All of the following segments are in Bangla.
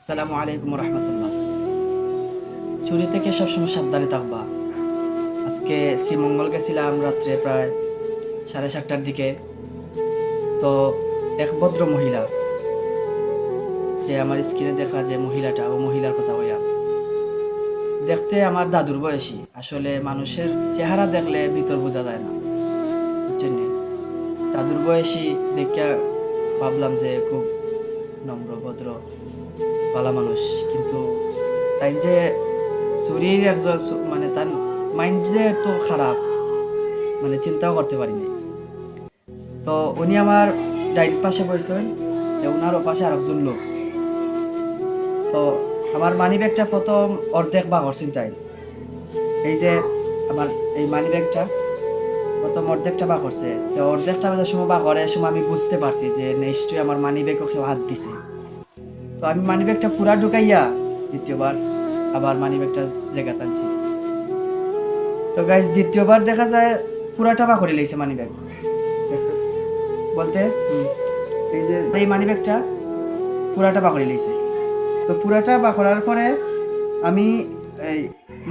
আসসালামু আলাইকুম রহমতুল্লাহ। চুরি থেকে সবসময় সাবধানে থাকবা। আজকে শ্রীমঙ্গল গেছিলাম রাত্রে প্রায় সাড়ে সাতটার দিকে। তো এক ভদ্র মহিলা, যে আমার স্ক্রিনে দেখলা যে মহিলাটা, ও মহিলার কথা হইয়া দেখতে আমার দাদুর বয়সী, আসলে মানুষের চেহারা দেখলে ভিতর বোঝা যায় না। বুঝছেন দাদুর বয়সী দেখে ভাবলাম যে খুব নম্র, ভদ্র, ভালো মানুষ। কিন্তু তাই যে শরীর একজন মানে তার মাইন্ড যে তো খারাপ মানে চিন্তাও করতে পারি পারিনি তো উনি আমার ডাইন পাশে বসেছেন তো ওনার পাশে আরেকজন লোক। তো আমার মানি ব্যাগটা প্রথম অর্ধেক বা তাই এই যে আমার এই মানি ব্যাগটা প্রথম অর্ধেকটা বা করছে। তো অর্ধেকটা বাজার সময় বা করে সময় আমি বুঝতে পারছি যে নিশ্চয়ই আমার মানি ব্যাগও কেউ হাত দিছে। তো আমি মানি ব্যাগটা পুরা ঢুকাইয়া দ্বিতীয়বার আবার মানি ব্যাগটা জায়গা টানছি। তো গাইজ দ্বিতীয়বার দেখা যায় পুরাটা বা করে লেগেছে মানি ব্যাগ বলতে এই যে এই মানি ব্যাগটা পুরাটা বা করে লেগেছে। তো পুরাটা বা করার পরে আমি এই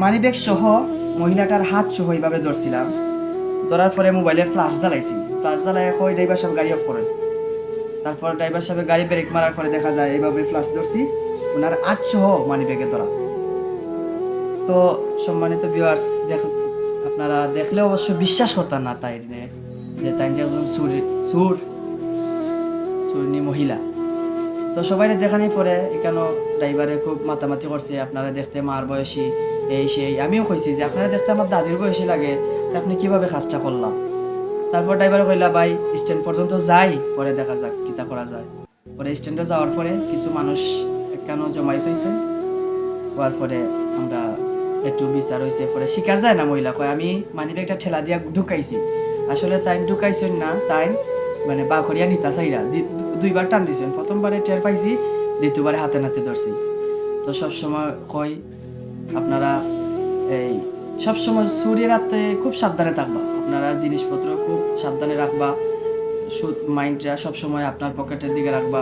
মানি ব্যাগ সহ মহিলাটার হাত সহ এইভাবে ধরছিলাম। ধরার পরে মোবাইলের ফ্লাশ জ্বালাইছি। ফ্লাশ জ্বালাই কই ড্রাইভার সব গাড়ি অফ করেন তারপর ড্রাইভার সাহেব গাড়ি ব্রেক মারার পরে দেখা যায় এইভাবে ফ্লাশ ধরছি ওনার আটশো মানি ব্যাগে ধরা। তো সম্মানিত ভিউয়ার্স দেখ, আপনারা দেখলে অবশ্য বিশ্বাস করতেন না তাই যে তাই যে একজন সুর সুর চুরনি মহিলা। তো সবাই দেখানি পরে এখানে ড্রাইভারে খুব মাতামাতি করছে, আপনারা দেখতে মার বয়সী, এই সেই, আমিও কইছি যে আপনারা দেখতে আমার দাদির বয়সী লাগে আপনি কীভাবে কাজটা করলাম? তারপর ড্রাইভার কইলা, ভাই স্ট্যান্ড পর্যন্ত যাই, পরে দেখা যাক কিতা করা যায়। পরে স্ট্যান্ডে যাওয়ার পরে কিছু মানুষ কেন জমাইত হয়েছে হওয়ার পরে আমরা একটু বিচার হয়েছে পরে শিকার যায় না মহিলা, কয়, আমি মানিবে একটা ঠেলা দিয়া ঢুকাইছি। আসলে তাই ঢুকাইছেন না, তাই মানে বাখরিয়া নিতা চাইরা। দুইবার টান দিছেন প্রথমবারে টের পাইছি, দ্বিতীয়বারে হাতে নাতে ধরছি। তো সবসময় কই আপনারা এই সবসময় চুরি রাতে খুব সাবধানে থাকবা। আপনারা জিনিসপত্র খুব সাবধানে রাখবা। সুদ মাইন্ডটা সবসময় আপনার পকেটের দিকে রাখবা।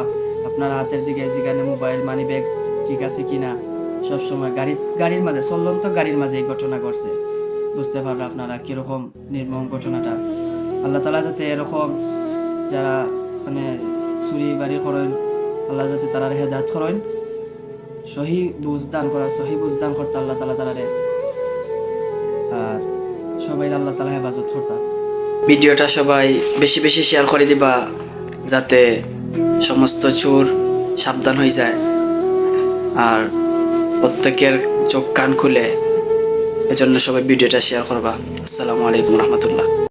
আপনার হাতের দিকে, যেখানে মোবাইল মানি ব্যাগ ঠিক আছে কি কিনা, সবসময় গাড়ি গাড়ির মাঝে, চলন্ত গাড়ির মাঝে এই ঘটনা ঘটছে। বুঝতে পারবে আপনারা কীরকম নির্মম ঘটনাটা। আল্লাহ তালা যাতে এরকম যারা মানে চুরি বাড়ি করেন, আল্লাহ যাতে তারা হেদায়ত করেন। সহি বুঝ দান করা, সহি বুঝ দান করতে আল্লাহ তালা তারারে। আর সবাই আল্লাহ তালা হেফাজত করতাম ভিডিওটা সবাই বেশি বেশি শেয়ার করে দিবা, যাতে সমস্ত চোর সাবধান হয়ে যায়। আর প্রত্যেকের চোখ কান খুলে, এজন্য সবাই ভিডিওটা শেয়ার করবা। আসসালামু আলাইকুম রহমতুল্লাহ।